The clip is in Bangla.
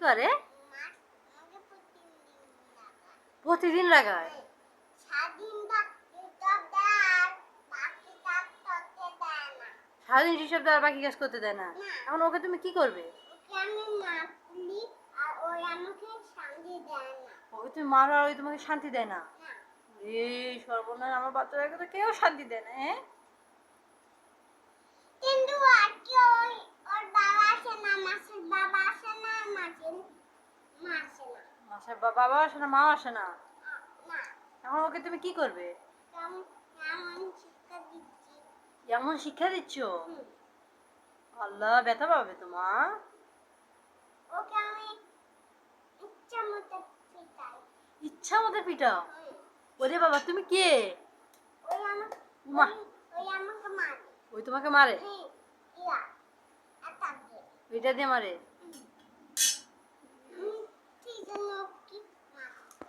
করে? প্রতিদিন লাগায়? সারাদিন হিসাব দেওয়ার বাকি কাজ করতে দেয় না। এখন ওকে তুমি কি করবে? ওকে তুমি মারো আর ওই তোমাকে শান্তি দেয় না? না। এই সর্বনাশ আমার বাচ্চাটাকে তো কেউ শান্তি দেয় না হ্যাঁ কিন্তু আজকে ওই ওর বাবা আসে না মাসের বাবা আসে না মাসের মা আসে বা- বাবা আসে না মা আসে না? এখন ওকে তুমি কি করবে? এমন শিক্ষা দিচ্ছ? আল্লাহ ব্যথা পাবে ওকে আমি ইচ্ছা মতো পিটাই। ইচ্ছা মতো পিটাও? ওরে বাবা তুমি কে? ওই আমাকে মা। ওই- ওই আমাকে মারে। ওই তোমাকে মারে? হ্যাঁ ওইটা দিয়ে মারে?